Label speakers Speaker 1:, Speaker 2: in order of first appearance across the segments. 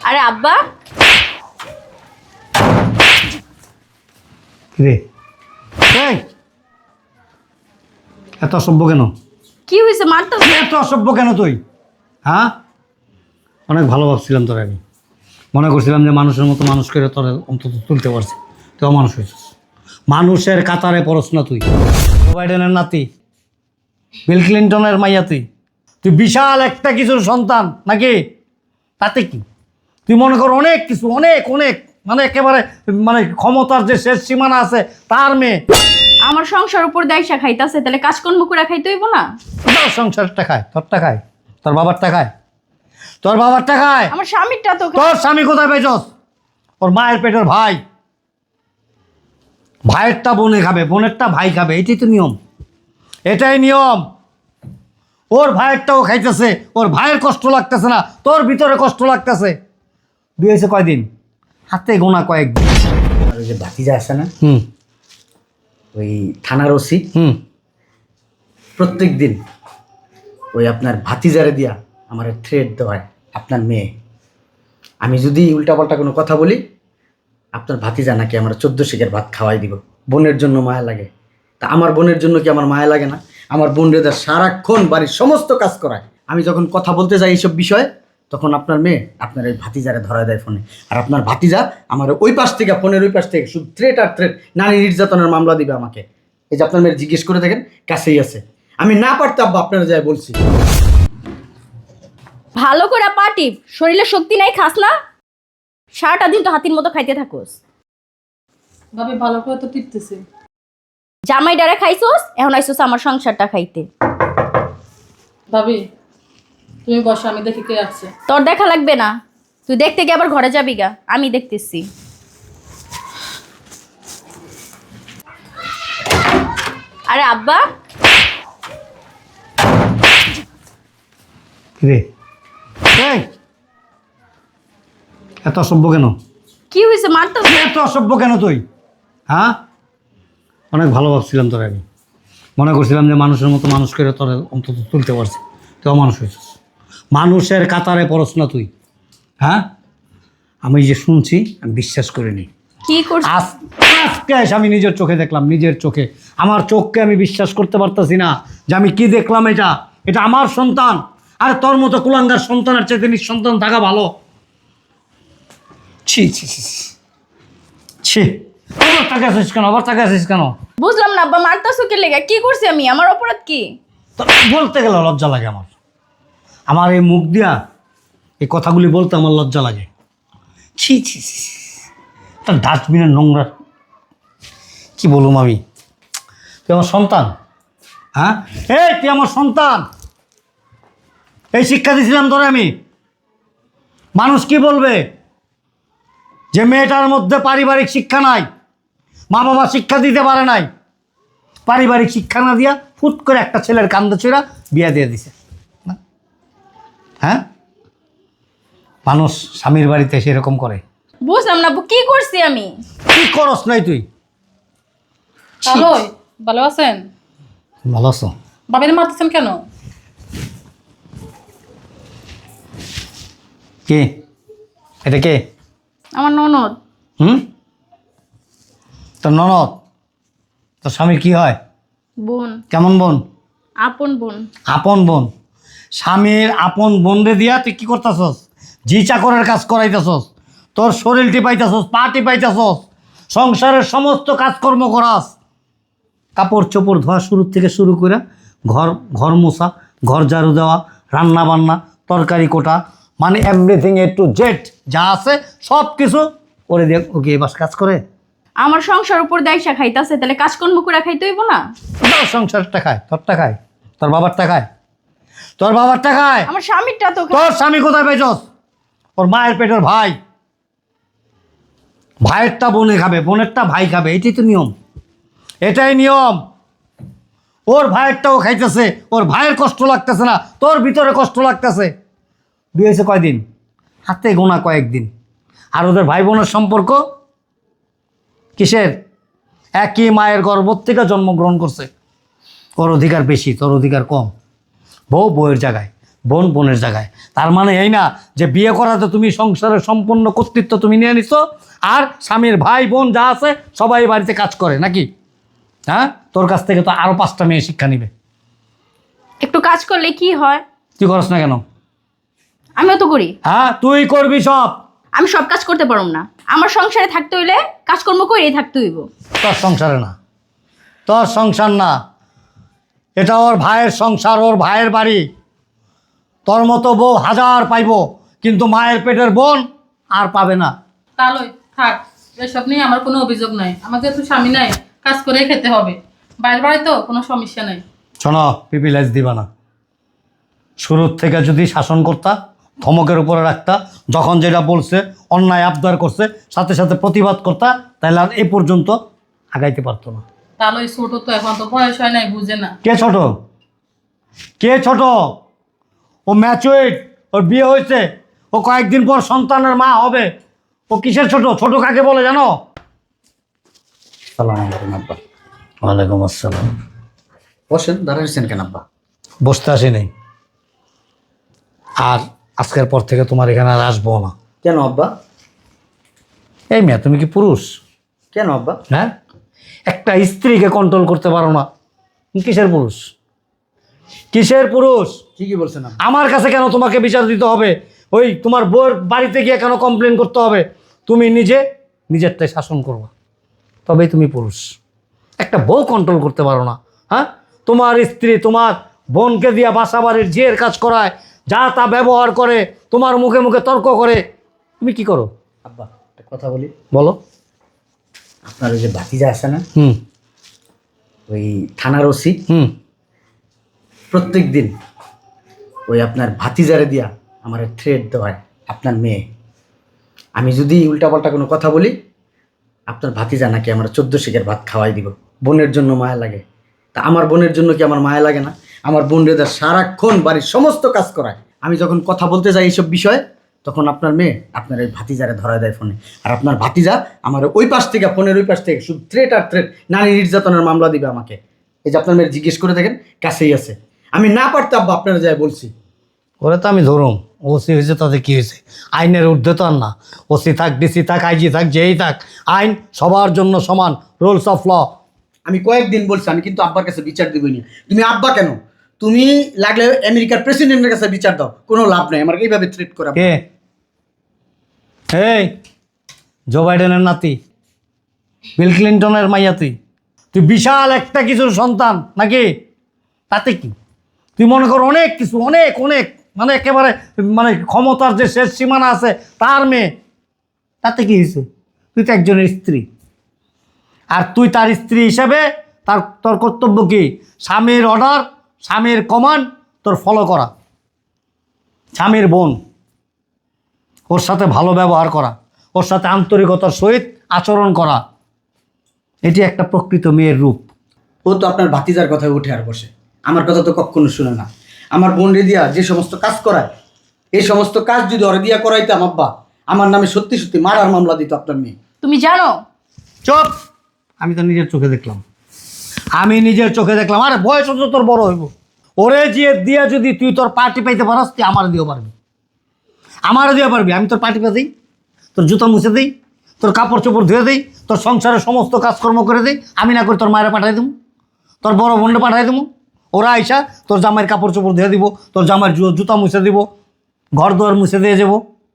Speaker 1: আরে আব্বা।
Speaker 2: রে এই! এত অসভ্য কেন?
Speaker 1: কি হয়েছে মারতো
Speaker 2: এত অসভ্য কেন তুই? হ্যাঁ? অনেক ভালো ভাবছিলাম তোর আমি। মনে করছিলাম যে মানুষের মতো মানুষ করে তোর অন্তত তুলতে পারছি। তুইও মানুষ হয়েছিস মানুষের কাতারে পড়স না তুই। বাইডেনের নাতি। বিল ক্লিন্টনের মাইয়া তুই। তুই বিশাল একটা কিছুর সন্তান নাকি? তাতে কি? তুই মনে কর অনেক কিছু অনেক অনেক। মানে একেবারে মানে ক্ষমতার যে শেষ সীমানা আছে তার মেয়ে।
Speaker 1: আমার সংসার উপর দায়সা খাইতাছে তাহলে কাজকর্ম করে খাইতে হইব না?
Speaker 2: তোর সংসারটা খায় তোরটা খায় তোর বাবারটা খায়। তোর বাবারটা খায়।
Speaker 1: আমার স্বামীরটা তো
Speaker 2: তোর স্বামী কোথায় পেয়েছস ওর মায়ের পেটের ভাই। ভাইয়েরটা বোনে খাবে বোনেরটা ভাই খাবে এটাই তো নিয়ম। এটাই নিয়ম। ওর ভাইয়েরটাও খাইতেছে ওর ভাইয়ের কষ্ট লাগতেছে না তোর ভিতরে কষ্ট লাগতেছে। বিয়ে হয়েছে কয়দিন? হাতে গোনা কয়েকদিন।
Speaker 3: আর ওই যে ভাতিজা আছে না?
Speaker 2: হুম।
Speaker 3: ওই থানার ওসি।
Speaker 2: হুম।
Speaker 3: প্রত্যেক দিন ওই আপনার ভাতিজারে দিয়া আমার থ্রেড দেওয়ায় আপনার মেয়ে। আমি যদি উল্টাপাল্টা কোনো কথা বলি আপনার ভাতিজা নাকি আমার চোদ্দ শিখের ভাত খাওয়াই দিব। বোনের জন্য মায়া লাগে। তা আমার বোনের জন্য কি আমার মায়া লাগে না? আমার বোন রেদার সারাক্ষণ বাড়ির সমস্ত কাজ করায়। আমি যখন কথা বলতে যাই এইসব বিষয়ে তখন আপনার মেয়ে আপনার এই ভাতিজারে ধরা দেয় ফোনে। আর আপনার ভাতিজা আমার ওই পাশ থেকে ফোনের ওই পাশ থেকে শুধু থ্রেট আর থ্রেট নারী নির্যাতনের মামলা দিবে আমাকে। এই যে আপনার মেয়ের জিজ্ঞেস করে দেখেন কাছেই আছে। আমি না পারতাম আব্বা আপনারা যাই বলছি।
Speaker 1: ভালো করে পাটি শরীরে শক্তি নাই খাস না। সারাটা দিন তো হাতির মতো খাইতে থাকোস।
Speaker 4: ভাবি ভালো করে তো টিপতেছি।
Speaker 1: জামাই ডারে খাইছোস এখন আইসোস আমার সংসারটা খাইতে।
Speaker 4: ভাবি তুমি বসো আমি দেখি কে আছে।
Speaker 1: তোর দেখা লাগবে না। তুই দেখতে গিয়ে আবার ঘরে যাবি গা। আমি দেখতেছি। আরে আব্বা।
Speaker 2: রে এই! এত অসভ্য কেন?
Speaker 1: কি হয়েছে মারতো
Speaker 2: তুই এত অসভ্য কেন তুই? হ্যাঁ? অনেক ভালো ভাবছিলাম তোর আমি। মনে করছিলাম যে মানুষের মতো মানুষ করে তোর অন্তত তুলতে পারছি। তুইও মানুষ হয়েছিস মানুষের কাতারে পড়স না তুই। হ্যাঁ? আমি যে শুনছি আমি বিশ্বাস করিনি।
Speaker 1: কি করছিস
Speaker 2: আজ আজকে আমি নিজের চোখে দেখলাম নিজের চোখে। আমার চোখকে আমি বিশ্বাস করতে পারতাছি না যে আমি কি দেখলাম এটা। এটা আমার সন্তান। আর তোর মতো কুলাঙ্গার সন্তানের চাইতে নিঃসন্তান থাকা ভালো। ছি ছি ছি ছি। আবার টাকা আছিস কেন? আবার টাকা আছিস কেন?
Speaker 1: বুঝলাম না আব্বা মারতাছো কে লেগে? কি করছি আমি? আমার অপরাধ কি?
Speaker 2: বলতে গেলে লজ্জা লাগে আমার। আমার এই মুখ দিয়া এই কথাগুলি বলতে আমার লজ্জা লাগে। ছি ছি ছি। একটা ডাস্টবিনের নোংরা কি বলুম আমি? তুই আমার সন্তান? হ্যাঁ? এই তুই আমার সন্তান! এই শিক্ষা দিয়েছিলাম তোরে আমি। মানুষ কি বলবে? যে মেয়েটার মধ্যে পারিবারিক শিক্ষা নাই মা বাবা শিক্ষা দিতে পারে নাই। পারিবারিক শিক্ষা না দিয়া ফুট করে একটা ছেলের কান্দে চড়া বিয়া দিয়ে দিছে? হ্যাঁ? মানুষ স্বামীর বাড়িতে সেরকম করে।
Speaker 1: বুঝলাম না কি করছি আমি?
Speaker 2: কি করস নাই তুই?
Speaker 4: হ্যালো ভালো আছেন?
Speaker 2: ভালো আছো।
Speaker 4: বাবির মারতেছেন কেন?
Speaker 2: কে? এটা কে?
Speaker 1: আমার ননদ।
Speaker 2: হুম? তোর ননদ? তোর স্বামীর কি হয়?
Speaker 1: বোন।
Speaker 2: কেমন বোন?
Speaker 1: আপন বোন।
Speaker 2: আপন বোন। স্বামীর আপন বোনরে দিয়া তুই কি করতেছস? জি চাকরের কাজ করাইতেছস। তোর শরীর টিপাইতেছস পা টিপাইতেছস সংসারের সমস্ত কাজকর্ম করাস। কাপড় চোপড় ধোয়া শুরু থেকে শুরু করে ঘর ঘর মোছা ঘর ঝাড়ু দেওয়া রান্না বান্না তরকারি কোটা মানে এভরিথিং এ টু জেড যা আছে সব কিছু করে দিয়ে ওকে বাস কাজ করে?
Speaker 1: আমার সংসার উপর দায়সা খাইতাছে তাহলে কাজকর্ম করে খাইতে হইব না?
Speaker 2: সংসারটা খায় তোরটা খায় তোর বাবারটা খায়। তোর বাবারটা খায়
Speaker 1: আমার স্বামীরটা তো
Speaker 2: তোর স্বামী কোথায় পেয়েছস? ওর মায়ের পেটের ভাই। ভাইয়েরটা বোনে খাবে বোনেরটা ভাই খাবে এটাই তো নিয়ম। এটাই নিয়ম। ওর ভাইয়েরটাও খাইতেছে ওর ভাইয়ের কষ্ট লাগতেছে না তোর ভিতরে কষ্ট লাগতেছে। হয়েছে কয়দিন? হাতে গোনা কয়েকদিন। আর ওদের ভাই বোনের সম্পর্ক কিসের? একই মায়ের গর্ভ থেকে জন্মগ্রহণ করছে। ওর অধিকার বেশি তোর অধিকার কম। বউ বউয়ের জায়গায় বোন বোনের জায়গায়। তার মানে এই না যে বিয়ে করাতে তুমি সংসারের সম্পূর্ণ কর্তৃত্ব তুমি নিয়ে নিছো আর স্বামীর ভাই বোন যা আছে সবাই বাড়িতে কাজ করে নাকি? হ্যাঁ? তোর কাছ থেকে তো আরও পাঁচটা মেয়ে শিক্ষা নিবে।
Speaker 1: একটু কাজ করলে কি হয়?
Speaker 2: তুই করস না কেন?
Speaker 1: আমিও তো করি।
Speaker 2: হ্যাঁ তুই করবি সব।
Speaker 1: আমি সব কাজ করতে পারব না। আমার সংসারে থাকতে হইলে কাজকর্ম করেই থাকতে হইব।
Speaker 2: তোর সংসারে না। তোর সংসার না। এটা ওর ভাইয়ের সংসার ওর ভাইয়ের বাড়ি। তোর মতো বউ হাজার পাইব কিন্তু মায়ের পেটের বোন আর পাবে না।
Speaker 4: তাহলে থাক এসব নিয়ে আমার কোনো অভিযোগ নাই। আমার যেহেতু স্বামী নাই কাজ করেই খেতে হবে। বাইরে বাড়ি তো কোনো সমস্যা নাই।
Speaker 2: শোনো পিপিলাইজ দিবা না। শুরুর থেকে যদি শাসন করতা ধমকের উপরে রাখতা যখন যেটা বলছে অন্যায় আবদার করছে সাথে সাথে প্রতিবাদ করতা তাহলে আর এই পর্যন্ত আগাইতে পারতো না।
Speaker 4: তাহলে ছোট তো এখন তো বয়স হয় নাই বুঝে না।
Speaker 2: কে ছোট? কে ছোট? ও ম্যাচুইড ওর বিয়ে হয়েছে ও কয়েকদিন পর সন্তানের মা হবে। ও কিসের ছোট? ছোট কাকে বলে জানো?
Speaker 3: সালাম আলাইকুম আব্বা।
Speaker 2: ওয়ালাইকুম আসসালাম।
Speaker 3: বসেন দাঁড়াইছেন কেন আব্বা?
Speaker 2: বসতে আসি নেই আর আজকের পর থেকে তোমার এখানে আর আসব না।
Speaker 3: কেন আব্বা?
Speaker 2: এই মেয়ে তুমি কি পুরুষ?
Speaker 3: কেন আব্বা?
Speaker 2: হ্যাঁ? একটা স্ত্রীকে কন্ট্রোল করতে পারো না। কিসের পুরুষ? কিসের পুরুষ?
Speaker 3: ঠিকই বলছেন
Speaker 2: আমার কাছে কেন তোমাকে বিচার দিতে হবে? ওই তোমার বউয়ের বাড়িতে গিয়ে কেন কমপ্লেন করতে হবে? তুমি নিজে নিজেরটাই শাসন করবে। তবেই তুমি পুরুষ। একটা বউ কন্ট্রোল করতে পারো না হ্যাঁ? তোমার স্ত্রী তোমার বোনকে দিয়া বাসা বাড়ির জিয়ের কাজ করায় যা তা ব্যবহার করে তোমার মুখে মুখে তর্ক করে তুমি কি করো?
Speaker 3: আব্বা একটা কথা বলি।
Speaker 2: বলো।
Speaker 3: আপনার ওই যে ভাতিজা আছে না?
Speaker 2: হুম।
Speaker 3: ওই থানার ওসি।
Speaker 2: হুম।
Speaker 3: প্রত্যেক দিন ওই আপনার ভাতিজারে দিয়া আমার থ্রেড দেওয়ায় আপনার মেয়ে। আমি যদি উল্টাপাল্টা কোনো কথা বলি আপনার ভাতিজা নাকি আমার চোদ্দ শিখের ভাত খাওয়াই দিব। বোনের জন্য মায়া লাগে। তা আমার বোনের জন্য কি আমার মায়া লাগে না? আমার বোন রেদার সারাক্ষণ বাড়ির সমস্ত কাজ করায়। আমি যখন কথা বলতে যাই এইসব বিষয়ে তখন আপনার মেয়ে আপনার এই ভাতিজারে ধরা দেয় ফোনে। আর আপনার ভাতিজা আমার ওই পাশ থেকে ফোনের ওই পাশ থেকে শুধু থ্রেট আর থ্রেট নারী নির্যাতনের মামলা দিবে আমাকে। এই যে আপনার মেয়ের জিজ্ঞেস করে দেখেন কাছেই আছে। আমি না পারতাম আব্বা আপনারা যাই বলছি।
Speaker 2: ওরে তো আমি ধরুম ওসি হয়েছে তাতে কী হয়েছে? আইনের ঊর্ধ্বে তো আর না। ওসি থাক ডিসি থাক আইজি থাক যেই থাক আইন সবার জন্য সমান রুলস অফ ল
Speaker 3: আমি কয়েকদিন বলছি আমি কিন্তু আব্বার কাছে বিচার দিবই না। তুমি আব্বা কেন? তুমি লাগলে আমেরিকার প্রেসিডেন্টের কাছে বিচার দাও। কোনো লাভ নাই আমার এইভাবে ট্রিট করা।
Speaker 2: কে? জো বাইডেনের নাতি বিল ক্লিন্টনের মাইয়া তুই। তুই বিশাল একটা কিছুর সন্তান, নাকি? তাতে কি? তুই মনে কর অনেক কিছু, অনেক অনেক মানে একেবারে মানে ক্ষমতার যে শেষ সীমানা আছে, তার মেয়ে। তাতে কি হয়েছে? তুই তো একজনের স্ত্রী। আর তুই তার স্ত্রী হিসেবে তার, তোর কর্তব্য কি? স্বামীর অর্ডার স্বামীর কমান্ড তোর ফলো করা। স্বামীর বোন ওর সাথে ভালো ব্যবহার করা ওর সাথে আন্তরিকতার সহিত আচরণ করা। এটি একটা প্রকৃত মেয়ের রূপ।
Speaker 3: ও তো আপনার ভাতিজার কথায় উঠে আর বসে। আমার কথা তো কখনো শুনে না। আমার বোন রে দিয়া যে সমস্ত কাজ করায় এই সমস্ত কাজ যদি ওরে দিয়া করাইতাম আব্বা আমার নামে সত্যি সত্যি মারার মামলা দিত আপনার মেয়ে।
Speaker 1: তুমি জানো?
Speaker 2: চুপ! আমি তো নিজের চোখে দেখলাম। আমি নিজের চোখে দেখলাম আরে বয়স তো তোর বড় হইব। ওরে যে দিয়া যদি তুই তোর পার্টি পাইতে পারস তুই আমার দিও পারবি। আমারও দিয়ে পারবি আমি তোর পার্টি পে দিই তোর জুতা মুছে দিই তোর কাপড় চোপড় ধুয়ে দিই তোর সংসারের সমস্ত কাজকর্ম করে দিই আমি না করে তোর মায়েরা পাঠাই দেবো তোর বড় বোনটা পাঠাই দেবো ওরা আইসা তোর জামাইয়ের কাপড় চোপড় ধুয়ে দিব তোর জামাইয়ের জু- জুতা মুছে দিব ঘর দুয়ার মুছে দিয়ে যাব।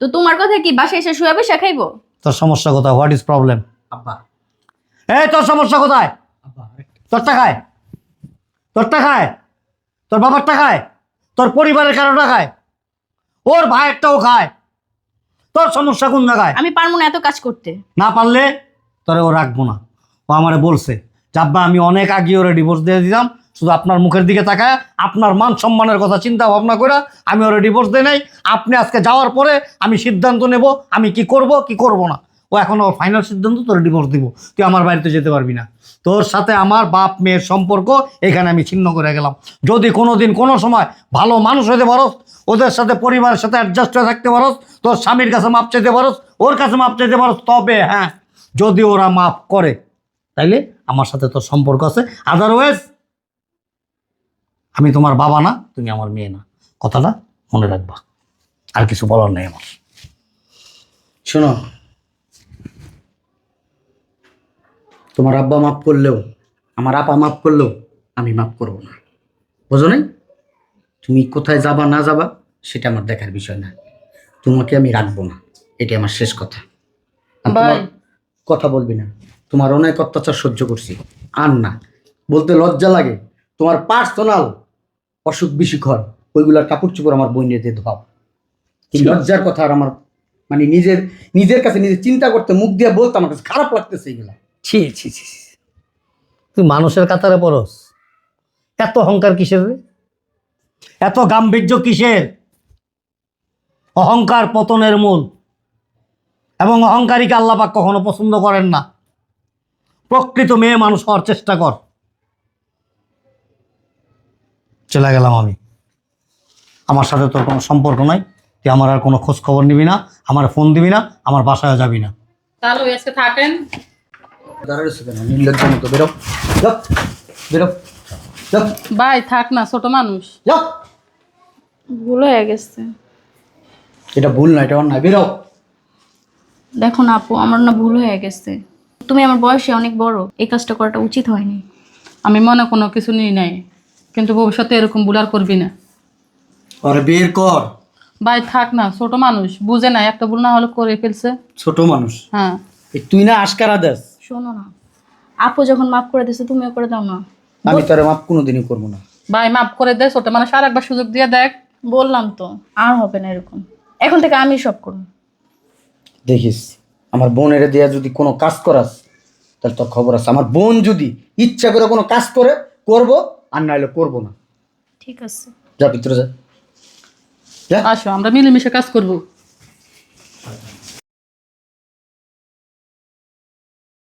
Speaker 1: তো তোমার কথা কি বাসায় এসে শুয়ে বসে খাইবো?
Speaker 2: তোর সমস্যা কোথায়? হোয়াট ইজ প্রবলেম
Speaker 3: আব্বা।
Speaker 2: এই তোর সমস্যা কোথায়? তোরটা খায় তোরটা খায় তোর বাবারটা খায় তোর পরিবারের কারোটা খায় ওর ভাইয়েরটাও খায়। তোর সমস্যা কোন জায়গায়?
Speaker 1: আমি পারব না এত কাজ করতে।
Speaker 2: না পারলে তোরে ও রাখব না। ও আমারে বলছে যাব্বা আমি অনেক আগে ওরে ডিভোর্স দিয়ে দিতাম শুধু আপনার মুখের দিকে তাকায় আপনার মান সম্মানের কথা চিন্তা ভাবনা করে আমি ওরে ডিভোর্স দিয়ে নাই। আপনি আজকে যাওয়ার পরে আমি সিদ্ধান্ত নেব আমি কি করব কি করব না। ও এখন ওর ফাইনাল সিদ্ধান্ত তোর ডিভোর্স দিব। তুই আমার বাড়িতে যেতে পারবি না। তোর সাথে আমার বাপ মেয়ের সম্পর্ক, এখানে আমি ছিন্ন করে গেলাম। যদি কোনো দিন কোনো সময় ভালো মানুষ হতে পারস, ওদের সাথে পরিবারের সাথে অ্যাডজাস্ট হয়ে থাকতে পারস, তোর স্বামীর কাছে মাপ চাইতে পারস, ওর কাছে মাপ চাইতে পারস, তবে হ্যাঁ যদি ওরা মাপ করে, তাইলে আমার সাথে তোর সম্পর্ক আছে। আদারওয়াইজ আমি তোমার বাবা না, তুমি আমার মেয়ে না। কথাটা মনে রাখবা। আর কিছু বলার নেই আমার।
Speaker 3: শোনো তোমার আব্বা মাফ করলেও আমার আপা মাফ করলেও আমি মাফ করব না। বোঝো নাই? তুমি কোথায় যাবা না যাবা সেটা আমার দেখার বিষয় না। তোমাকে আমি রাখব না। এটা আমার শেষ কথা। আর তোমার কথা বলবি না। তোমার অনেক অত্যাচার সহ্য করছি। আর না। বলতে লজ্জা লাগে। তোমার পার্সোনাল অসুখ বিসুখ হয় ওইগুলার কাপড় চোপড় আমার বই নিয়ে ধোয়াও এই লজ্জার কথা আর আমার মানে নিজের নিজের কাছে নিজে চিন্তা করতে মুখ দিয়ে বলতে আমার কাছে খারাপ লাগতেছে এগুলা।
Speaker 2: ছি ছি ছি। তুই মানুষের কাতারে পড়স। এত অহংকার কিসের রে? এত গাম্ভীর্য কিসের? অহংকার পতনের মূল। এবং অহংকারীকে আল্লাপাক কখনো পছন্দ করেন না। প্রকৃত মেয়ে মানুষ হওয়ার চেষ্টা কর। চলে গেলাম আমি। আমার সাথে তোর কোনো সম্পর্ক নাই। তুই আমার আর কোনো খোঁজ খবর নিবি না। আমার ফোন দিবি না। আমার বাসায় যাবি না।
Speaker 4: তাহলে থাকেন।
Speaker 3: দাঁড়াচ্ছে কেন নির্লজ্জের মতো বেরো। যাও বেরো। যাও।
Speaker 4: ভাই থাক না ছোট মানুষ।
Speaker 3: যাও।
Speaker 1: ভুল হয়ে গেছে।
Speaker 3: এটা ভুল না এটা অন্যায় বেরো।
Speaker 1: দেখো না আপু আমার না ভুল হয়ে গেছে। তুমি আমার বয়সে অনেক বড় এই কাজটা করাটা উচিত হয়নি।
Speaker 4: আমি মনে কোনো কিছু নিই নাই কিন্তু ভবিষ্যতে এরকম ভুল আর করবি না।
Speaker 3: আরে বের কর।
Speaker 4: ভাই থাক না ছোট মানুষ বুঝে না একটা ভুল না হলে করে ফেলছে।
Speaker 3: ছোট মানুষ।
Speaker 4: হ্যাঁ।
Speaker 3: তুই না আশকারা দেস।
Speaker 1: শোনো না। আপু যখন মাফ করে দিছে তুমিও করে দাও না।
Speaker 3: আমি তোর মাপ কোনোদিনই করব না।
Speaker 4: ভাই মাফ করে দে ছোট মানুষ। আর একবার সুযোগ দিয়ে দেখ।
Speaker 1: বললাম তো আর হবে না এরকম। এখন থেকে আমি সব করব।
Speaker 3: দেখিস আমার বোনের দিয়া যদি কোনো কাজ করাস তাহলে তোর খবর আছে। আমার বোন যদি ইচ্ছা করে কোনো কাজ করে করব আর নাহলে করব না।
Speaker 1: ঠিক আছে।
Speaker 3: যা ভিতরে যা। যা।
Speaker 4: আসো আমরা মিলেমিশে কাজ করব।